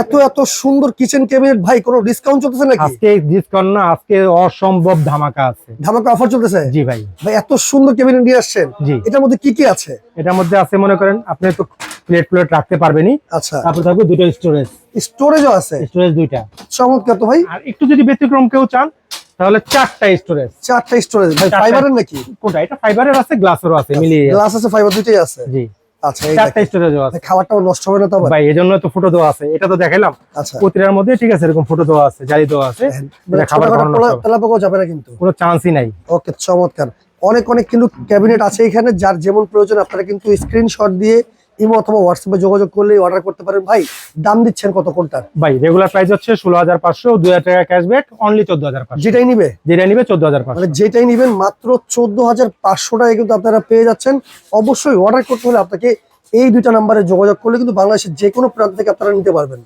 এত এত সুন্দর কিচেন ক্যাবিনেট ভাই কোনো ডিসকাউন্ট চলতেছে নাকি? আজকে ডিসকাউন্ট না আজকে অসম্ভব ধামাকা আছে। ধামাকা অফার চলতেছে? জি ভাই। ভাই এত সুন্দর ক্যাবিনেট নিয়ে আসছেন। জি। এটার মধ্যে কি কি আছে? এটার মধ্যে আছে মনে করেন আপনি তো প্লেট প্লেট রাখতে পারবেনই। আচ্ছা। তারপর থাকবে দুটো স্টোরেজ স্টোরেজও আছে? স্টোরেজ দুইটা। চমৎকার তো ভাই। আর একটু যদি ব্যতিক্রম কেউ চান তাহলে চারটা স্টোরেজ চারটা স্টোরেজ ভাই ফাইবারের নাকি? কোনটা? এটা ফাইবারের আছে গ্লাসেরও আছে মিলিয়ে গ্লাস আছে ফাইবার দুটোই আছে। জি। আচ্ছা এই চারটা দেখেন। আছে। খাবারটাও নষ্ট হবে না তো ভাই এজন্য তো ফুটো দেওয়া আছে। এটা তো দেখাইলাম। আচ্ছা। প্রতিটার মধ্যে ঠিক আছে এরকম ফুটো দেওয়া আছে দেওয়া আছে। মানে খাবার। তেলাপোকাও যাবে না কিন্তু। কোনো চান্সই নাই। ওকে চমৎকার। অনেক অনেক কিন্তু ক্যাবিনেট আছে। এখানে যার যেমন প্রয়োজন আপনারা কিন্তু স্ক্রিনশট দিয়ে ইমো অথবা হোয়াটসঅ্যাপে যোগাযোগ করলে অর্ডার করতে পারেন। ভাই দাম দিচ্ছেন কত কোনটার? ভাই রেগুলার প্রাইস হচ্ছে ষোলো হাজার পাঁচশো দুই হাজার টাকা ক্যাশব্যাক অনলি চোদ্দ হাজার যেটাই নিবে? যেটা নিবে চোদ্দ হাজার মানে যেটাই নিবেন মাত্র চোদ্দ হাজার পাঁচশো টাকায় কিন্তু আপনারা পেয়ে যাচ্ছেন। অবশ্যই অর্ডার করতে হলে আপনাকে এই দুইটা নাম্বারে যোগাযোগ করলে কিন্তু বাংলাদেশের যে কোনো প্রান্ত থেকে আপনারা নিতে পারবেন।